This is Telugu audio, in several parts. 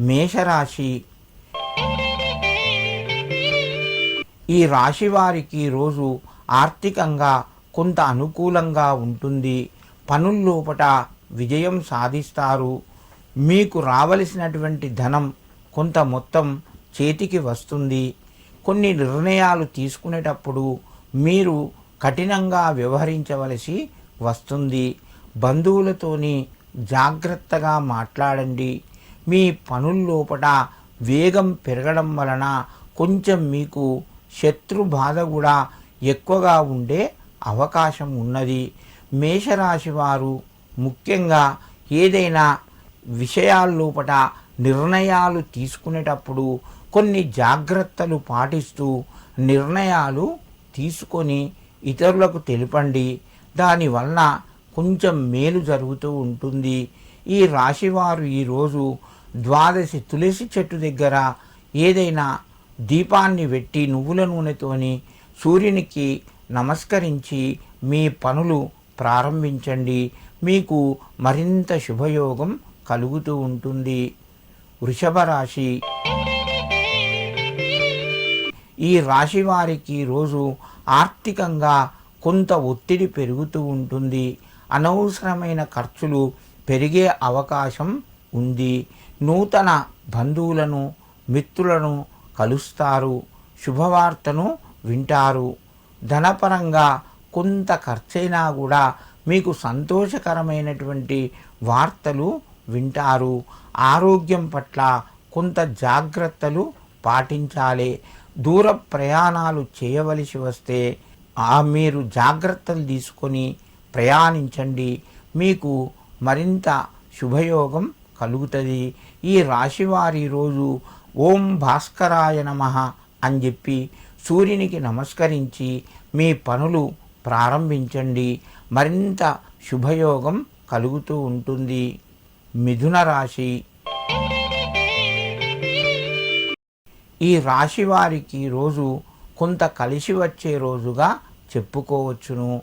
మేషరాశి. ఈ రాశి వారికి రోజు ఆర్థికంగా కొంత అనుకూలంగా ఉంటుంది. పనుల్లోపట విజయం సాధిస్తారు. మీకు రావలసినటువంటి ధనం కొంత మొత్తం చేతికి వస్తుంది. కొన్ని నిర్ణయాలు తీసుకునేటప్పుడు మీరు కఠినంగా వ్యవహరించవలసి వస్తుంది. బంధువులతోని జాగ్రత్తగా మాట్లాడండి. మీ పనుల్లోపట వేగం పెరగడం వలన కొంచెం మీకు శత్రు బాధ కూడా ఎక్కువగా ఉండే అవకాశం ఉన్నది. మేషరాశి వారు ముఖ్యంగా ఏదైనా విషయాల్లోపట నిర్ణయాలు తీసుకునేటప్పుడు కొన్ని జాగ్రత్తలు పాటిస్తూ నిర్ణయాలు తీసుకొని ఇతరులకు తెలుపండి. దానివలన కొంచెం మేలు జరుగుతూ ఉంటుంది. ఈ రాశివారు ఈరోజు ద్వాదశి తులసి చెట్టు దగ్గర ఏదైనా దీపాన్ని పెట్టి నువ్వుల నూనెతోని సూర్యునికి నమస్కరించి మీ పనులు ప్రారంభించండి. మీకు మరింత శుభయోగం కలుగుతూ ఉంటుంది. వృషభ రాశి. ఈ రాశి వారికి రోజు ఆర్థికంగా కొంత ఒత్తిడి పెరుగుతూ ఉంటుంది. అనవసరమైన ఖర్చులు పెరిగే అవకాశం ఉంది. నూతన బంధువులను మిత్రులను కలుస్తారు. శుభవార్తను వింటారు. ధనపరంగా కొంత ఖర్చైనా కూడా మీకు సంతోషకరమైనటువంటి వార్తలు వింటారు. ఆరోగ్యం పట్ల కొంత జాగ్రత్తలు పాటించాలి. దూర ప్రయాణాలు చేయవలసి వస్తే ఆ మీరు జాగ్రత్తలు తీసుకొని ప్రయాణించండి. మీకు మరింత శుభయోగం కలుగుతుంది. ఈ రాశివారి రోజు ఓం భాస్కరాయ నమ అని చెప్పి సూర్యునికి నమస్కరించి మీ పనులు ప్రారంభించండి. మరింత శుభయోగం కలుగుతూ ఉంటుంది. మిథున రాశి. ఈ రాశి వారికి రోజు కొంత కలిసి వచ్చే రోజుగా చెప్పుకోవచ్చును.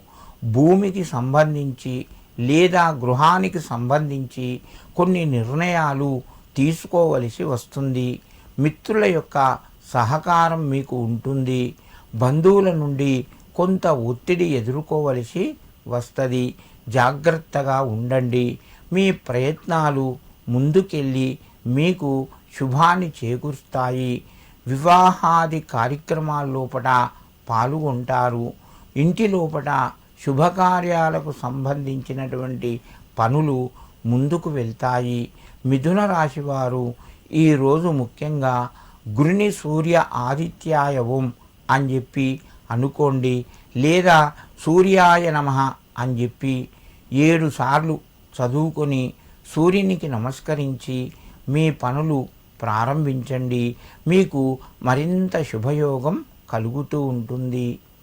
భూమికి సంబంధించి లేదా గృహానికి సంబంధించి కొన్ని నిర్ణయాలు తీసుకోవలసి వస్తుంది. మిత్రుల యొక్క సహకారం మీకు ఉంటుంది. బంధువుల నుండి కొంత ఒత్తిడి ఎదుర్కోవలసి వస్తుంది. జాగ్రత్తగా ఉండండి. మీ ప్రయత్నాలు ముందుకెళ్ళి మీకు శుభాన్ని చేకూరుస్తాయి. వివాహాది కార్యక్రమాల లోపల పాల్గొంటారు. ఇంటి లోపల శుభకార్యాలకు సంబంధించినటువంటి పనులు ముందుకు వెళ్తాయి. మిథున రాశివారు ఈరోజు ముఖ్యంగా గురుని సూర్య ఆదిత్యాయవం అని చెప్పి అనుకోండి లేదా సూర్యాయ నమ అని చెప్పి ఏడు సార్లు చదువుకొని సూర్యునికి నమస్కరించి మీ పనులు ప్రారంభించండి. మీకు మరింత శుభయోగం కలుగుతూ ఉంటుంది.